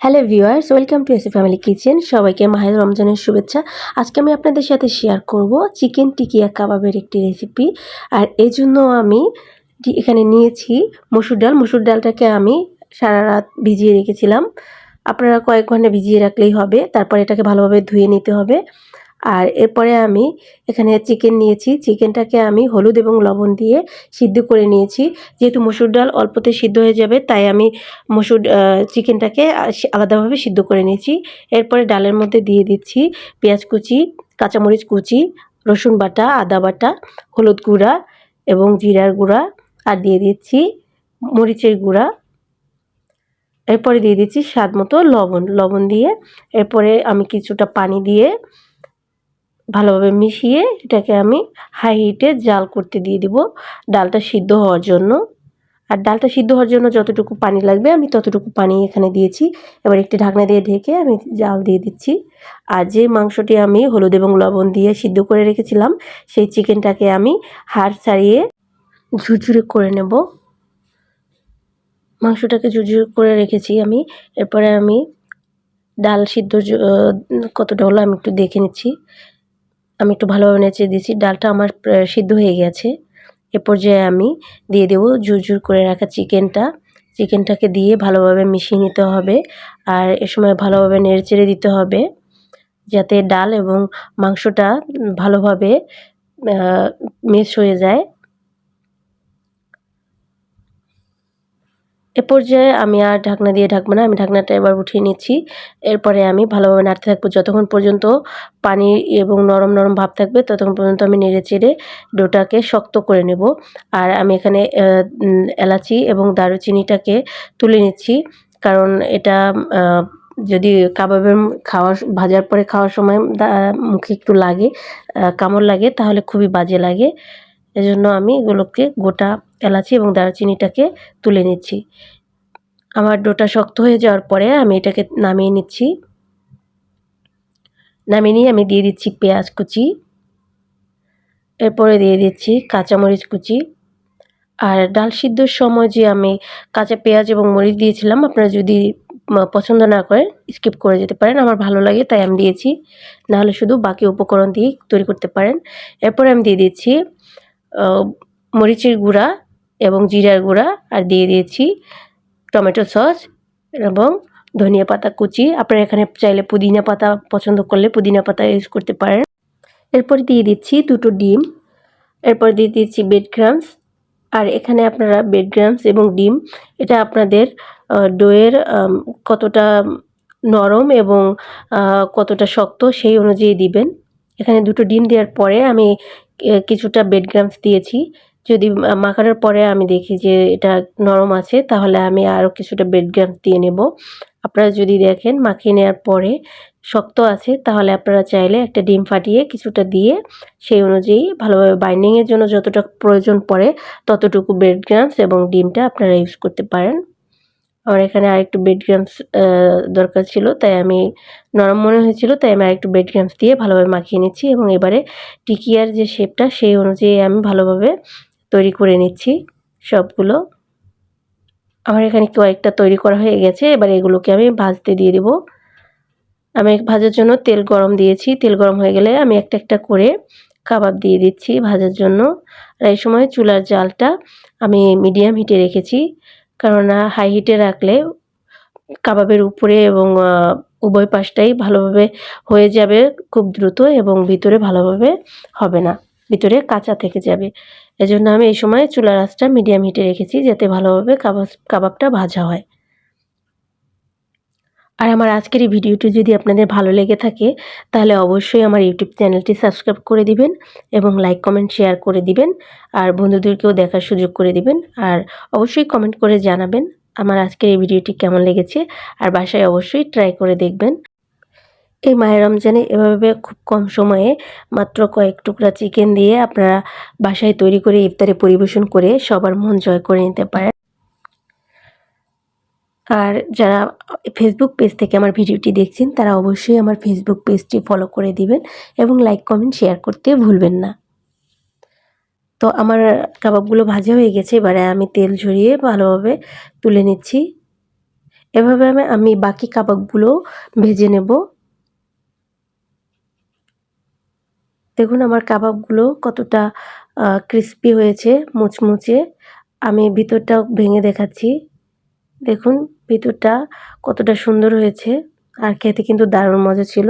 Hello viewers welcome to AC family kitchen সবাইকে মাহের রমজানের শুভেচ্ছা। আজকে আমি আপনাদের সাথে শেয়ার করব চিকেন টিকিয়া কাবাবের একটি রেসিপি আর এই জন্য আমি এখানে নিয়েছি মসুর ডাল। মসুর ডালটাকে আমি সারা রাত ভিজিয়ে রেখেছিলাম। আপনারা কয়েক ঘণ্টা ভিজিয়ে রাখলেই হবে। তারপর এটাকে ভালোভাবে ধুয়ে নিতে হবে। আর এরপরে আমি এখানে চিকেন নিয়েছি। চিকেনটাকে আমি হলুদ এবং লবণ দিয়ে সিদ্ধ করে নিয়েছি। যেহেতু মসুর ডাল অল্পতে সিদ্ধ হয়ে যাবে, তাই আমি মসুর চিকেনটাকে আলাদাভাবে সিদ্ধ করে নিয়েছি। এরপরে ডালের মধ্যে দিয়ে দিচ্ছি পেঁয়াজ কুচি, কাঁচামরিচ কুচি, রসুন বাটা, আদা বাটা, হলুদ গুঁড়া এবং জিরার গুঁড়া আর দিয়ে দিচ্ছি মরিচের গুঁড়া। এরপরে দিয়ে দিচ্ছি স্বাদ মতো লবণ। লবণ দিয়ে এরপরে আমি কিছুটা পানি দিয়ে ভালোভাবে মিশিয়ে এটাকে আমি হাই হিটে জাল করতে দিয়ে দিব ডালটা সিদ্ধ হওয়ার জন্য। আর ডালটা সিদ্ধ হওয়ার জন্য যতটুকু পানি লাগবে আমি ততটুকু পানি এখানে দিয়েছি। এবার একটি ঢাকনা দিয়ে ঢেকে আমি জাল দিয়ে দিচ্ছি। আর যে মাংসটি আমি হলুদ এবং লবণ দিয়ে সিদ্ধ করে রেখেছিলাম, সেই চিকেনটাকে আমি হাড় ছাড়িয়ে ঝুরঝুরে করে নেব। মাংসটাকে ঝুরঝুরে করে রেখেছি আমি। এরপরে আমি ডাল সিদ্ধ কতটা হলো আমি একটু দেখে নিচ্ছি। আমি একটু ভালোভাবে নেচে দিয়েছি। ডালটা আমার সিদ্ধ হয়ে গেছে। এ পর্যায়ে আমি দিয়ে দেবো ঝুরঝুর করে রাখা চিকেনটা। চিকেনটাকে দিয়ে ভালোভাবে মিশিয়ে নিতে হবে আর এ সময় ভালোভাবে নেড়েচেড়ে দিতে হবে যাতে ডাল এবং মাংসটা ভালোভাবে মিক্স হয়ে যায়। এ পর্যায়ে আমি আর ঢাকনা দিয়ে ঢাকবো না, আমি ঢাকনাটা এবার উঠিয়ে নিচ্ছি। এরপরে আমি ভালোভাবে নাড়তে থাকব। যতক্ষণ পর্যন্ত পানি এবং নরম নরম ভাব থাকবে, ততক্ষণ পর্যন্ত আমি নেড়ে চেড়ে ডোটাকে শক্ত করে নেব। আর আমি এখানে এলাচি এবং দারুচিনিটাকে তুলে নিচ্ছি। কারণ এটা যদি কাবাবের খাওয়ার, ভাজার পরে খাওয়ার সময় মুখে একটু লাগে কামড় লাগে, তাহলে খুবই বাজে লাগে। এজন্য আমি এগুলোকে গোটা এলাচি এবং দারুচিনিটাকে তুলে নিচ্ছি। আমার ডোটা শক্ত হয়ে যাওয়ার পরে আমি এটাকে নামিয়ে নিচ্ছি। নামিয়ে নিয়ে আমি দিয়ে দিচ্ছি পেঁয়াজ কুচি। এরপরে দিয়ে দিচ্ছি কাঁচামরিচ কুচি। আর ডাল সিদ্ধর সময় যে আমি কাঁচা পেঁয়াজ এবং মরিচ দিয়েছিলাম, আপনারা যদি পছন্দ না করেন, স্কিপ করে যেতে পারেন। আমার ভালো লাগে, তাই আমি দিয়েছি। নাহলে শুধু বাকি উপকরণ দিয়ে তৈরি করতে পারেন। এরপরে আমি দিয়ে দিচ্ছি মরিচের গুঁড়া এবং জিরার গুঁড়া আর দিয়ে দিয়েছি টমেটো সস এবং ধনিয়া পাতা কুচি। আপনারা এখানে চাইলে পুদিনা পাতা পছন্দ করলে পুদিনা পাতা ইউজ করতে পারেন। এরপর দিয়ে দিচ্ছি দুটো ডিম। এরপর দিয়ে দিচ্ছি বেড গ্রামস আর এখানে আপনারা বেড গ্রামস এবং ডিম, এটা আপনাদের ডোয়ের কতটা নরম এবং কতটা শক্ত সেই অনুযায়ী দিবেন। এখানে দুটো ডিম দেওয়ার পরে আমি কিছুটা বেড গ্রামস দিয়েছি। যদি মাখানোর পরে আমি দেখি যে এটা নরম আছে, তাহলে আমি আরও কিছুটা বেড গ্রামস দিয়ে নেব। আপনারা যদি দেখেন মাখিয়ে নেওয়ার পরে শক্ত আছে, তাহলে আপনারা চাইলে একটা ডিম ফাটিয়ে কিছুটা দিয়ে সেই অনুযায়ী ভালোভাবে বাইন্ডিংয়ের জন্য যতটা প্রয়োজন পড়ে, ততটুকু ব্রেড গ্রামস এবং ডিমটা আপনারা ইউজ করতে পারেন। আমার এখানে আরেকটু বেড গ্রামস দরকার ছিল, তাই আমি নরম মনে হয়েছিল, তাই আমি আরেকটু বেড গ্রামস দিয়ে ভালোভাবে মাখিয়ে নিচ্ছি এবং এবারে টিকিয়ার যে শেপটা সেই অনুযায়ী আমি ভালোভাবে তৈরি করে নিচ্ছি সবগুলো। আমার এখানে কয়েকটা তৈরি করা হয়ে গেছে, এবার এগুলোকে আমি ভাজতে দিয়ে দেবো। আমি ভাজার জন্য তেল গরম দিয়েছি, তেল গরম হয়ে গেলে আমি একটা একটা করে কাবাব দিয়ে দিচ্ছি ভাজার জন্য। আর এই সময় চুলার জালটা আমি মিডিয়াম হিটে রেখেছি। কারণ হাই হিটে রাখলে কাবাবের উপরে এবং উভয় পাশটাই ভালোভাবে হয়ে যাবে খুব দ্রুত এবং ভিতরে ভালোভাবে হবে না। ভিতরে কাঁচা থেকে যাবে। এজন্য আমি এই সময় চুলা আঁচটা মিডিয়াম হিটে রেখেছি যাতে ভালোভাবে কাবাব, কাবাবটা ভাজা হয়। আর আমার আজকের এই ভিডিওটি যদি আপনাদের ভালো লেগে থাকে, তাহলে অবশ্যই আমার ইউটিউব চ্যানেলটি সাবস্ক্রাইব করে দিবেন এবং লাইক, কমেন্ট, শেয়ার করে দিবেন আর বন্ধুদেরকেও দেখার সুযোগ করে দিবেন। আর অবশ্যই কমেন্ট করে জানাবেন আমার আজকের এই ভিডিওটি কেমন লেগেছে আর বাসায় অবশ্যই ট্রাই করে দেখবেন। এই মায়ের রমজানে এভাবে খুব কম সময়ে মাত্র কয়েক টুকরা চিকেন দিয়ে আপনারা বাসায় তৈরি করে ইফতারে পরিবেশন করে সবার মন জয় করে নিতে পারেন। আর যারা ফেসবুক পেজ থেকে আমার ভিডিওটি দেখছেন, তারা অবশ্যই আমার ফেসবুক পেজটি ফলো করে দিবেন এবং লাইক কমেন্ট শেয়ার করতে ভুলবেন না। তো আমার কাবাবগুলো ভাজা হয়ে গেছে, এবারে আমি তেল ঝরিয়ে ভালোভাবে তুলে নিচ্ছি। এভাবে আমি আমি বাকি কাবাবগুলো ভেজে নেব। দেখুন আমার কাবাবগুলো কতটা ক্রিস্পি হয়েছে, মুচমুচে। আমি ভিতরটাও ভেঙে দেখাচ্ছি। দেখুন ভিতরটা কতটা সুন্দর হয়েছে। আর খেতে কিন্তু দারুণ মজা ছিল।